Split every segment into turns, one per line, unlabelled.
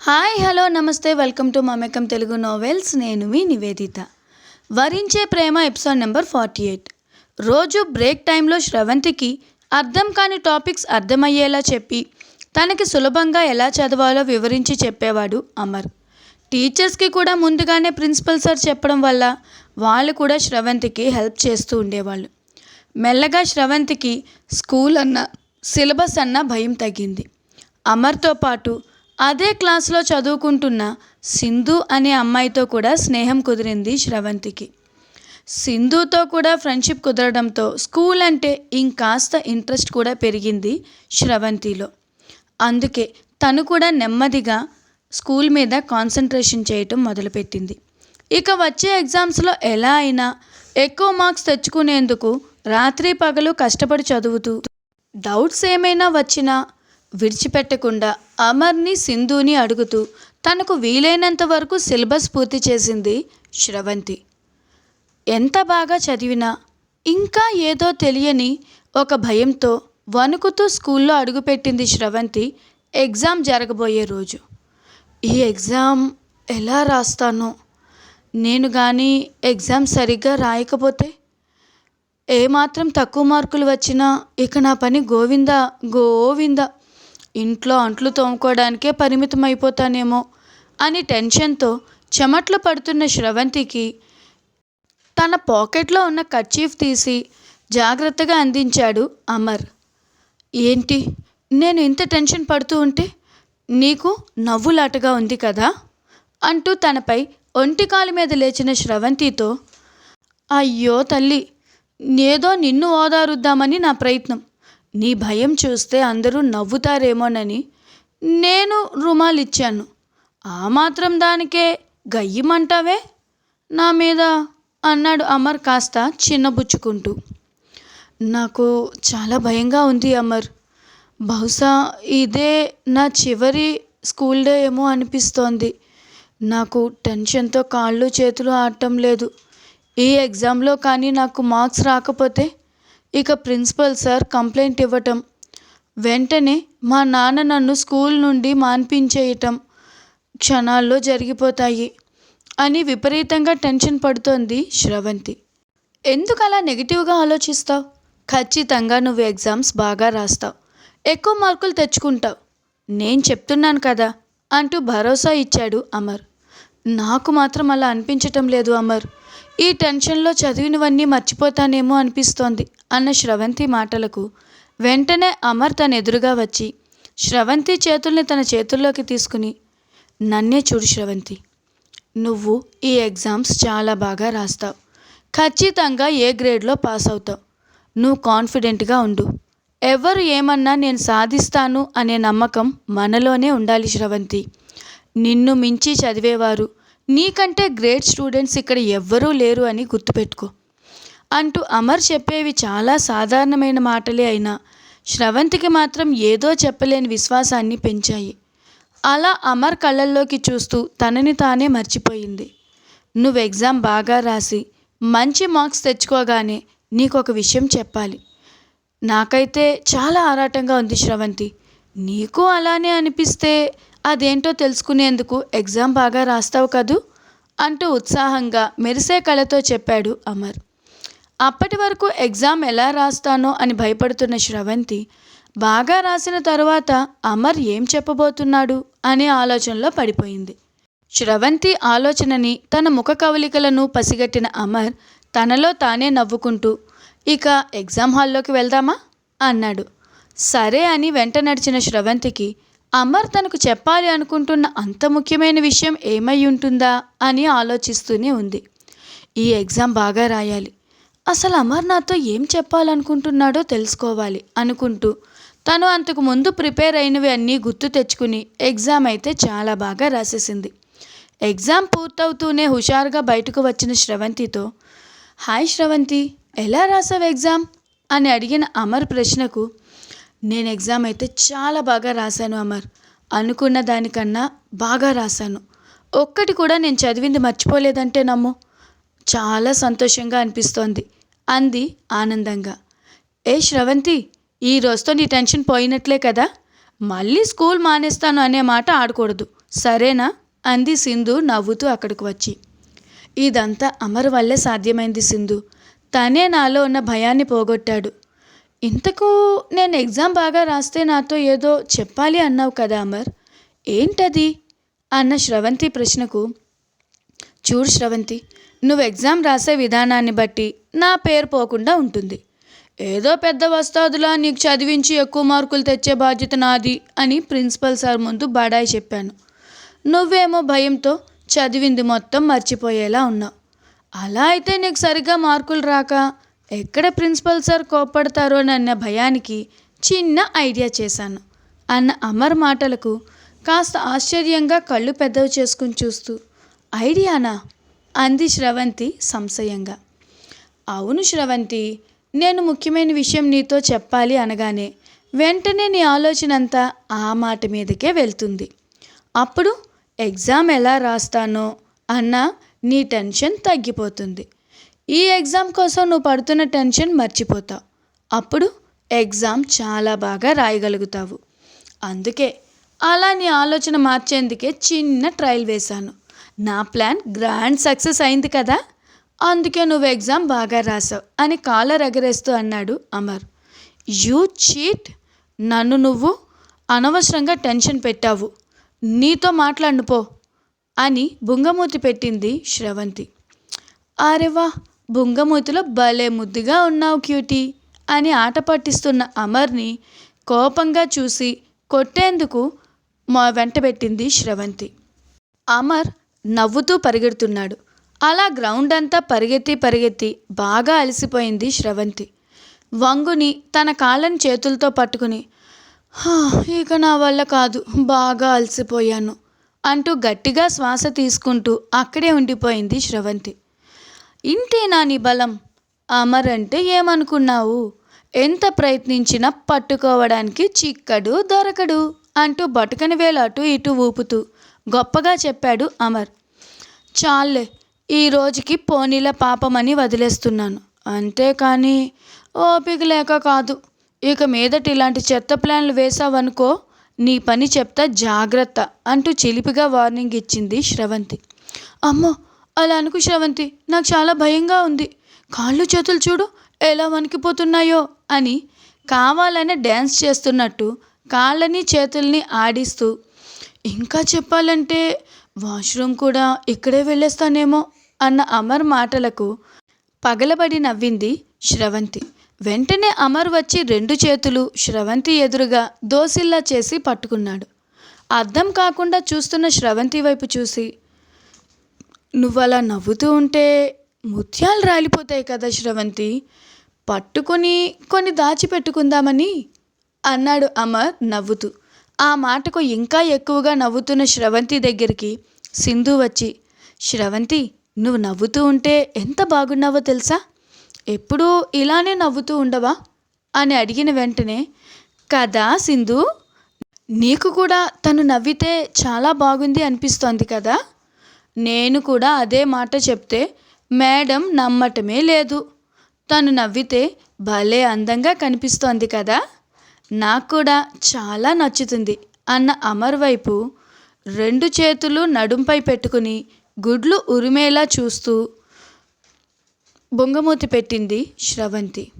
Hi hello నమస్తే welcome to Mamekam Telugu novels. నేను మీ నివేదిత. వరించే ప్రేమ ఎపిసోడ్ నెంబర్ ఫార్టీ ఎయిట్. రోజు బ్రేక్ టైంలో శ్రవంతికి అర్థం కాని టాపిక్స్ అర్థమయ్యేలా చెప్పి తనకి సులభంగా ఎలా చదవాలో వివరించి చెప్పేవాడు అమర్. టీచర్స్కి కూడా ముందుగానే ప్రిన్సిపల్ సార్ చెప్పడం వల్ల వాళ్ళు కూడా శ్రవంతికి హెల్ప్ చేస్తూ ఉండేవాళ్ళు. మెల్లగా శ్రవంతికి స్కూల్ అన్న సిలబస్ అన్న భయం తగ్గింది. అమర్తో పాటు అదే క్లాస్లో చదువుకుంటున్న సింధు అనే అమ్మాయితో కూడా స్నేహం కుదిరింది శ్రవంతికి. సింధుతో కూడా ఫ్రెండ్షిప్ కుదరడంతో స్కూల్ అంటే ఇంకాస్త ఇంట్రెస్ట్ కూడా పెరిగింది శ్రవంతిలో. అందుకే తను కూడా నెమ్మదిగా స్కూల్ మీద కాన్సన్ట్రేషన్ చేయటం మొదలుపెట్టింది. ఇక వచ్చే ఎగ్జామ్స్లో ఎలా అయినా ఎక్కువ మార్క్స్ తెచ్చుకునేందుకు రాత్రి పగలు కష్టపడి చదువుతూ డౌట్స్ ఏమైనా వచ్చినా విడిచిపెట్టకుండా అమర్ని సింధుని అడుగుతూ తనకు వీలైనంత వరకు సిలబస్ పూర్తి చేసింది శ్రవంతి. ఎంత బాగా చదివినా ఇంకా ఏదో తెలియని ఒక భయంతో వణుకుతూ స్కూల్లో అడుగుపెట్టింది శ్రవంతి ఎగ్జామ్ జరగబోయే రోజు. ఈ ఎగ్జామ్ ఎలా రాస్తానో? నేను కానీ ఎగ్జామ్ సరిగ్గా రాయకపోతే? ఏమాత్రం తక్కువ మార్కులు వచ్చినా ఇక నా పని గోవింద గోవింద ఇంట్లో అంట్లు తోముకోవడానికే పరిమితం అయిపోతానేమో అని టెన్షన్తో చెమట్లు పడుతున్న శ్రవంతికి తన పాకెట్లో ఉన్న కర్చీఫ్ తీసి జాగ్రత్తగా అందించాడు అమర్. ఏంటి? నేను ఇంత టెన్షన్ పడుతూ ఉంటే నీకు నవ్వులాటగా ఉంది కదా? అంటూ తనపై ఒంటికాలు మీద లేచిన శ్రవంతితో అయ్యో తల్లి ఏదో నిన్ను ఓదారుద్దామని నా ప్రయత్నం. నీ భయం చూస్తే అందరూ నవ్వుతారేమోనని నేను రుమాలు ఇచ్చాను ఆ మాత్రం దానికే గయ్యమంటావే? నా మీద అన్నాడు అమర్ కాస్త చిన్నబుచ్చుకుంటూ. నాకు చాలా భయంగా ఉంది అమర్. బహుశా ఇదే నా చివరి స్కూల్ డే ఏమో అనిపిస్తోంది. నాకు టెన్షన్తో కాళ్ళు చేతులు ఆడటం లేదు. ఈ ఎగ్జామ్లో కానీ నాకు మార్క్స్ రాకపోతే ఇక ప్రిన్సిపల్ సార్ కంప్లైంట్ ఇవ్వటం. వెంటనే మా నాన్న నన్ను స్కూల్ నుండి మాన్పించేయటం క్షణాల్లో జరిగిపోతాయి అని విపరీతంగా టెన్షన్ పడుతోంది శ్రవంతి. ఎందుకు అలా నెగిటివ్గా ఆలోచిస్తావు? ఖచ్చితంగా నువ్వు ఎగ్జామ్స్ బాగా రాస్తావు. ఎక్కువ మార్కులు తెచ్చుకుంటావు. నేను చెప్తున్నాను కదా అంటూ భరోసా ఇచ్చాడు అమర్. నాకు మాత్రం అలా అనిపించటం లేదు అమర్. ఈ టెన్షన్లో చదివినవన్నీ మర్చిపోతానేమో అనిపిస్తోంది. అన్న శ్రవంతి మాటలకు వెంటనే అమర్ తన ఎదురుగా వచ్చి శ్రవంతి చేతుల్ని తన చేతుల్లోకి తీసుకుని నన్నే చూడు శ్రవంతి నువ్వు ఈ ఎగ్జామ్స్ చాలా బాగా రాస్తావు. ఖచ్చితంగా ఏ గ్రేడ్లో పాస్ అవుతావు. నువ్వు కాన్ఫిడెంట్గా ఉండు. ఎవరు ఏమన్నా నేను సాధిస్తాను అనే నమ్మకం మనలోనే ఉండాలి శ్రవంతి. నిన్ను మించి చదివేవారు. నీకంటే గ్రేట్ స్టూడెంట్స్ ఇక్కడ ఎవ్వరూ లేరు అని గుర్తుపెట్టుకో. అంటూ అమర్ చెప్పేవి చాలా సాధారణమైన మాటలే అయినా శ్రవంతికి మాత్రం ఏదో చెప్పలేని విశ్వాసాన్ని పెంచాయి. అలా అమర్ కళ్ళల్లోకి చూస్తూ తనని తానే మర్చిపోయింది. నువ్వు ఎగ్జామ్ బాగా రాసి మంచి మార్క్స్ తెచ్చుకోగానే నీకు ఒక విషయం చెప్పాలి. నాకైతే చాలా ఆరాటంగా ఉంది శ్రవంతి. నీకు అలానే అనిపిస్తే అదేంటో తెలుసుకునేందుకు ఎగ్జామ్ బాగా రాస్తావు కదూ? అంటూ ఉత్సాహంగా మెరిసే కళతో చెప్పాడు అమర్. అప్పటి వరకు ఎగ్జామ్ ఎలా రాస్తానో అని భయపడుతున్న శ్రవంతి బాగా రాసిన తర్వాత అమర్ ఏం చెప్పబోతున్నాడు అనే ఆలోచనలో పడిపోయింది. శ్రవంతి ఆలోచనని తన ముఖ కవలికలను పసిగట్టిన అమర్ తనలో తానే నవ్వుకుంటూ ఇక ఎగ్జామ్ హాల్లోకి వెళ్దామా? అన్నాడు. సరే అని వెంట నడిచిన శ్రవంతికి అమర్ తనకు చెప్పాలి అనుకుంటున్న అంత ముఖ్యమైన విషయం ఏమై ఉంటుందా? అని ఆలోచిస్తూనే ఉంది. ఈ ఎగ్జామ్ బాగా రాయాలి. అసలు అమర్ నాతో ఏం చెప్పాలనుకుంటున్నాడో తెలుసుకోవాలి అనుకుంటూ. తను అంతకు ముందు ప్రిపేర్ అయినవి అన్నీ గుర్తు తెచ్చుకుని ఎగ్జామ్ అయితే చాలా బాగా రాసేసింది. ఎగ్జామ్ పూర్తవుతూనే హుషారుగా బయటకు వచ్చిన శ్రవంతితో హాయ్ శ్రవంతి ఎలా రాసావు ఎగ్జామ్? అని అడిగిన అమర్ ప్రశ్నకు నేను ఎగ్జామ్ అయితే చాలా బాగా రాశాను అమర్. అనుకున్న దానికన్నా బాగా రాశాను. ఒక్కటి కూడా నేను చదివింది మర్చిపోలేదంటే నమ్ము. చాలా సంతోషంగా అనిపిస్తోంది. అంది ఆనందంగా. ఏ శ్రవంతి ఈ రోజుతో నీ టెన్షన్ పోయినట్లే కదా? మళ్ళీ స్కూల్ మానేస్తాను అనే మాట ఆడకూడదు. సరేనా? అంది సింధు నవ్వుతూ అక్కడికి వచ్చి. ఇదంతా అమర్ వల్లే సాధ్యమైంది సింధు. తనే నాలో ఉన్న భయాన్ని పోగొట్టాడు. ఇంతకు నేను ఎగ్జామ్ బాగా రాస్తే నాతో ఏదో చెప్పాలి అన్నావు కదా అమర్? ఏంటది? అన్న శ్రవంతి ప్రశ్నకు. చూడు శ్రవంతి నువ్వు ఎగ్జామ్ రాసే విధానాన్ని బట్టి నా పేరు పోకుండా ఉంటుంది. ఏదో పెద్ద వస్తాదులా నీకు చదివించి ఎక్కువ మార్కులు తెచ్చే బాధ్యత నాది అని ప్రిన్సిపల్ సార్ ముందు బడాయి చెప్పాను. నువ్వేమో భయంతో చదివింది మొత్తం మర్చిపోయేలా ఉన్నావు. అలా అయితే నీకు సరిగ్గా మార్కులు రాక ఎక్కడ ప్రిన్సిపల్ సార్ కోప్పడతారోనన్న భయానికి చిన్న ఐడియా చేశాను. అన్న అమర్ మాటలకు కాస్త ఆశ్చర్యంగా కళ్ళు పెద్దవి చేసుకుని చూస్తూ ఐడియానా? అంది శ్రవంతి సంశయంగా. అవును శ్రవంతి నేను ముఖ్యమైన విషయం నీతో చెప్పాలి అనగానే వెంటనే నీ ఆలోచన అంతా ఆ మాట మీదకే వెళ్తుంది. అప్పుడు ఎగ్జామ్ ఎలా రాస్తానో అన్న నీ టెన్షన్ తగ్గిపోతుంది. ఈ ఎగ్జామ్ కోసం నువ్వు పడుతున్న టెన్షన్ మర్చిపోతావు. అప్పుడు ఎగ్జామ్ చాలా బాగా రాయగలుగుతావు. అందుకే అలా నీ ఆలోచన మార్చేందుకే చిన్న ట్రయల్ వేశాను. నా ప్లాన్ గ్రాండ్ సక్సెస్ అయింది కదా అందుకే నువ్వు ఎగ్జామ్ బాగా రాసావు అని కాలర్ ఎగరేస్తూ అన్నాడు అమర్. You cheat? నన్ను నువ్వు అనవసరంగా టెన్షన్ పెట్టావు. నీతో మాట్లాడిపో అని బుంగమూతి పెట్టింది శ్రవంతి. అరెవా బుంగమూతిలో భలే ముద్దుగా ఉన్నావు క్యూటీ అని ఆట పట్టిస్తున్న అమర్ని కోపంగా చూసి కొట్టేందుకు మా వెంట పెట్టింది శ్రవంతి. అమర్ నవ్వుతూ పరిగెడుతున్నాడు. అలా గ్రౌండ్ అంతా పరిగెత్తి పరిగెత్తి బాగా అలసిపోయింది శ్రవంతి. వంగుని తన కాళ్ళని చేతులతో పట్టుకుని ఇక నా వల్ల కాదు బాగా అలసిపోయాను అంటూ గట్టిగా శ్వాస తీసుకుంటూ అక్కడే ఉండిపోయింది శ్రవంతి. ఇంతేనా నీ బలం? అమర్ అంటే ఏమనుకున్నావు? ఎంత ప్రయత్నించినా పట్టుకోవడానికి చిక్కడు దొరకడు అంటూ బటుకని వేలు అటు ఇటు ఊపుతూ గొప్పగా చెప్పాడు అమర్. చాలే ఈ రోజుకి పోనీల పాపమని వదిలేస్తున్నాను. అంతేకానీ ఓపిక లేక కాదు. ఇక మీదట ఇలాంటి చెత్త ప్లాన్లు వేసావనుకో నీ పని చెప్తా జాగ్రత్త అంటూ చిలిపిగా వార్నింగ్ ఇచ్చింది శ్రవంతి. అమ్మో అలా అనుకు శ్రవంతి. నాకు చాలా భయంగా ఉంది. కాళ్ళు చేతులు చూడు ఎలా వణికిపోతున్నాయో అని కావాలనే డ్యాన్స్ చేస్తున్నట్టు కాళ్ళని చేతుల్ని ఆడిస్తూ ఇంకా చెప్పాలంటే వాష్రూమ్ కూడా ఇక్కడే వెళ్ళేస్తానేమో అన్న అమర్ మాటలకు పగలబడి నవ్వింది శ్రవంతి. వెంటనే అమర్ వచ్చి రెండు చేతులు శ్రవంతి ఎదురుగా దోసిల్లా చేసి పట్టుకున్నాడు. అర్థం కాకుండా చూస్తున్న శ్రవంతి వైపు చూసి నువ్వు అలా నవ్వుతూ ఉంటే ముత్యాలు రాలిపోతాయి కదా శ్రవంతి. పట్టుకొని కొన్ని దాచిపెట్టుకుందామని అన్నాడు అమర్ నవ్వుతూ. ఆ మాటకు ఇంకా ఎక్కువగా నవ్వుతున్న శ్రవంతి దగ్గరికి సింధు వచ్చి శ్రవంతి నువ్వు నవ్వుతూ ఉంటే ఎంత బాగున్నావో తెలుసా? ఎప్పుడూ ఇలానే నవ్వుతూ ఉండవా? అని అడిగిన వెంటనే కదా సింధు నీకు కూడా తను నవ్వితే చాలా బాగుంది అనిపిస్తోంది కదా? నేను కూడా అదే మాట చెప్తే మేడం నమ్మటమే లేదు. తను నవ్వితే భలే అందంగా కనిపిస్తోంది కదా? నాకు కూడా చాలా నచ్చుతుంది అన్న అమర్ వైపు రెండు చేతులు నడుంపై పెట్టుకుని గుడ్లు ఉరిమేలా చూస్తూ బొంగమూతి పెట్టింది శ్రవంతి.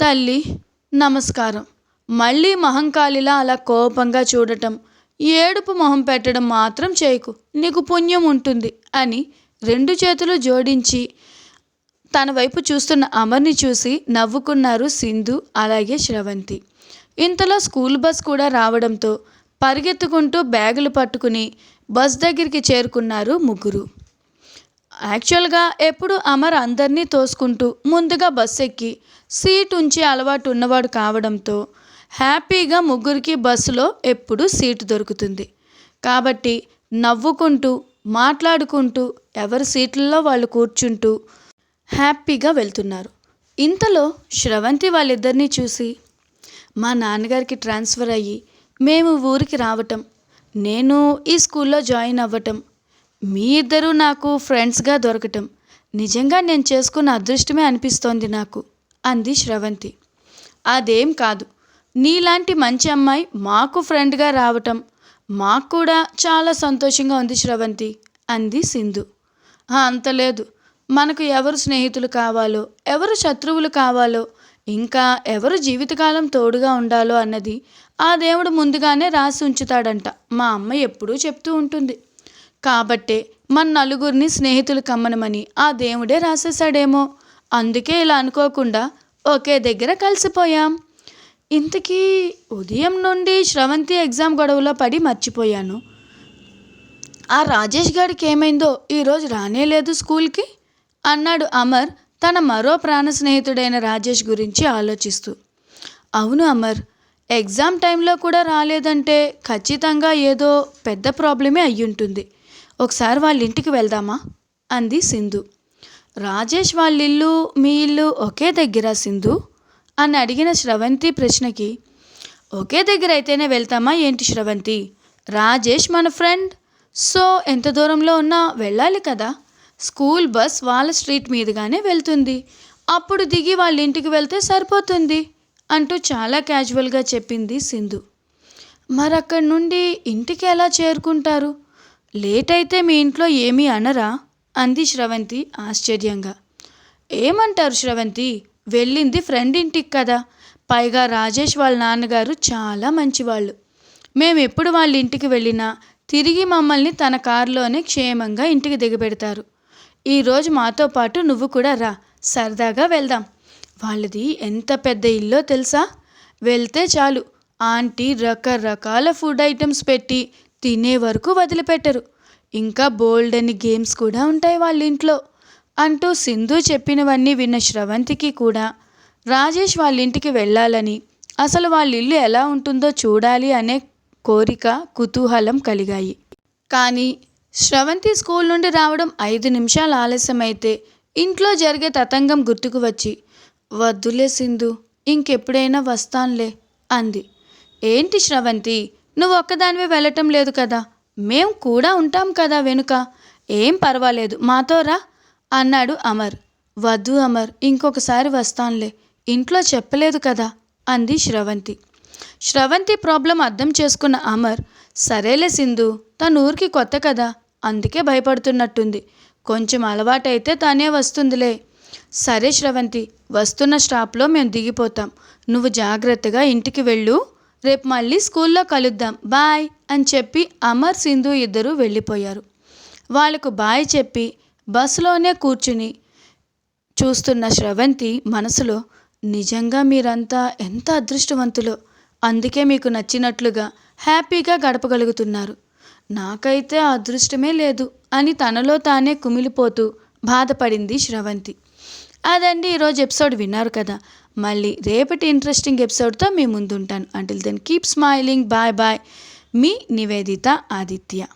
తల్లి నమస్కారం. మళ్ళీ మహంకాళిలా అలా కోపంగా చూడటం ఏడుపు మొహం పెట్టడం మాత్రం చేయకు. నీకు పుణ్యం ఉంటుంది అని రెండు చేతులు జోడించి తన వైపు చూస్తున్న అమర్ని చూసి నవ్వుకున్నారు సింధు అలాగే శ్రవంతి. ఇంతలో స్కూల్ బస్ కూడా రావడంతో పరిగెత్తుకుంటూ బ్యాగులు పట్టుకుని బస్ దగ్గరికి చేరుకున్నారు ముగ్గురు. యాక్చువల్గా ఎప్పుడు అమర్ అందరినీ తోసుకుంటూ ముందుగా బస్ ఎక్కి సీట్ ఉంచి అలవాటు ఉన్నవాడు కావడంతో హ్యాపీగా ముగ్గురికి బస్సులో ఎప్పుడు సీటు దొరుకుతుంది. కాబట్టి నవ్వుకుంటూ మాట్లాడుకుంటూ ఎవరి సీట్లలో వాళ్ళు కూర్చుంటూ హ్యాపీగా వెళ్తున్నారు. ఇంతలో శ్రవంతి వాళ్ళిద్దరినీ చూసి మా నాన్నగారికి ట్రాన్స్ఫర్ అయ్యి మేము ఊరికి రావటం నేను ఈ స్కూల్లో జాయిన్ అవ్వటం మీ ఇద్దరూ నాకు ఫ్రెండ్స్గా దొరకటం నిజంగా నేను చేసుకున్న అదృష్టమే అనిపిస్తోంది నాకు అంది శ్రవంతి. అదేం కాదు. నీలాంటి మంచి అమ్మాయి మాకు ఫ్రెండ్గా రావటం మాకు కూడా చాలా సంతోషంగా ఉంది శ్రవంతి అంది సింధు. అంత లేదు. మనకు ఎవరు స్నేహితులు కావాలో ఎవరు శత్రువులు కావాలో ఇంకా ఎవరు జీవితకాలం తోడుగా ఉండాలో అన్నది ఆ దేవుడు ముందుగానే రాసి ఉంచుతాడంట. మా అమ్మ ఎప్పుడూ చెప్తూ ఉంటుంది. కాబట్టే మన నలుగురిని స్నేహితులు కమ్మనమని ఆ దేవుడే రాసేశాడేమో. అందుకే ఇలా అనుకోకుండా ఒకే దగ్గర కలిసిపోయాం. ఇంతకీ ఉదయం నుండి శ్రవంతి ఎగ్జామ్ గొడవలో పడి మర్చిపోయాను. ఆ రాజేష్ గారికి ఏమైందో ఈరోజు రానే లేదు స్కూల్కి. అన్నాడు అమర్ తన మరో ప్రాణ స్నేహితుడైన రాజేష్ గురించి ఆలోచిస్తూ. అవును అమర్ ఎగ్జామ్ టైంలో కూడా రాలేదంటే ఖచ్చితంగా ఏదో పెద్ద ప్రాబ్లమే అయ్యుంటుంది. ఒకసారి వాళ్ళ ఇంటికి వెళ్దామా? అంది సింధు. రాజేష్ వాళ్ళ ఇల్లు మీ ఇల్లు ఒకే దగ్గర సింధు? అని అడిగిన శ్రవంతి ప్రశ్నకి. ఒకే దగ్గర అయితేనే వెళ్తామా ఏంటి శ్రవంతి? రాజేష్ మన ఫ్రెండ్. సో ఎంత దూరంలో ఉన్నా వెళ్ళాలి కదా? స్కూల్ బస్ వాళ్ళ స్ట్రీట్ మీదుగానే వెళ్తుంది. అప్పుడు దిగి వాళ్ళ ఇంటికి వెళ్తే సరిపోతుంది అంటూ చాలా క్యాజువల్గా చెప్పింది సింధు. మరి అక్కడి నుండి ఇంటికి ఎలా చేరుకుంటారు? లేట్ అయితే మీ ఇంట్లో ఏమీ అనరా? అంది శ్రవంతి ఆశ్చర్యంగా. ఏమంటారు శ్రవంతి? వెళ్ళింది ఫ్రెండ్ ఇంటికి కదా. పైగా రాజేష్ వాళ్ళ నాన్నగారు చాలా మంచివాళ్ళు. మేము ఎప్పుడు వాళ్ళ ఇంటికి వెళ్ళినా తిరిగి మమ్మల్ని తన కారులోనే క్షేమంగా ఇంటికి దిగబెడతారు. ఈరోజు మాతో పాటు నువ్వు కూడా రా. సరదాగా వెళ్దాం. వాళ్ళది ఎంత పెద్ద ఇల్లో తెలుసా? వెళ్తే చాలు. ఆంటీ రకరకాల ఫుడ్ ఐటమ్స్ పెట్టి తినే వరకు వదిలిపెట్టరు. ఇంకా బోల్డ్ అని గేమ్స్ కూడా ఉంటాయి వాళ్ళ ఇంట్లో అంటూ సింధు చెప్పినవన్నీ విన్న శ్రవంతికి కూడా. రాజేష్ వాళ్ళ ఇంటికి వెళ్ళాలని అసలు వాళ్ళ ఇల్లు ఎలా ఉంటుందో చూడాలి అనే కోరిక కుతూహలం కలిగాయి. కానీ శ్రవంతి స్కూల్ నుండి రావడం ఐదు నిమిషాలు ఆలస్యమైతే ఇంట్లో జరిగే తతంగం గుర్తుకు వచ్చి వద్దులే సింధు ఇంకెప్పుడైనా వస్తానులే అంది. ఏంటి శ్రవంతి నువ్వు ఒక్కదానివే వెళ్ళటం లేదు కదా? మేం కూడా ఉంటాం కదా వెనుక. ఏం పర్వాలేదు మాతో రా అన్నాడు అమర్. వద్దు అమర్ ఇంకొకసారి వస్తానులే ఇంట్లో చెప్పలేదు కదా అంది శ్రవంతి. శ్రవంతి ప్రాబ్లం అర్థం చేసుకున్న అమర్ సరేలే సింధు తన ఊరికి కొత్త కదా అందుకే భయపడుతున్నట్టుంది. కొంచెం అలవాటైతే తానే వస్తుందిలే. సరే శ్రవంతి వస్తున్న స్టాప్లో మేము దిగిపోతాం. నువ్వు జాగ్రత్తగా ఇంటికి వెళ్ళు. రేపు మళ్ళీ స్కూల్లో కలుద్దాం. బాయ్ అని చెప్పి అమర్ సింధు ఇద్దరూ వెళ్ళిపోయారు. వాళ్ళకు బాయ్ చెప్పి బస్సులోనే కూర్చుని చూస్తున్న శ్రవంతి మనసులో నిజంగా మీరంతా ఎంత అదృష్టవంతులో. అందుకే మీకు నచ్చినట్లుగా హ్యాపీగా గడపగలుగుతున్నారు. నాకైతే అదృష్టమే లేదు అని తనలో తానే కుమిలిపోతూ బాధపడింది శ్రవంతి. అదండి ఈరోజు ఎపిసోడ్ విన్నారు కదా. మళ్ళీ రేపటి ఇంట్రెస్టింగ్ ఎపిసోడ్తో మీ ముందుంటాను. Until then keep smiling bye bye మీ నివేదిత ఆదిత్య.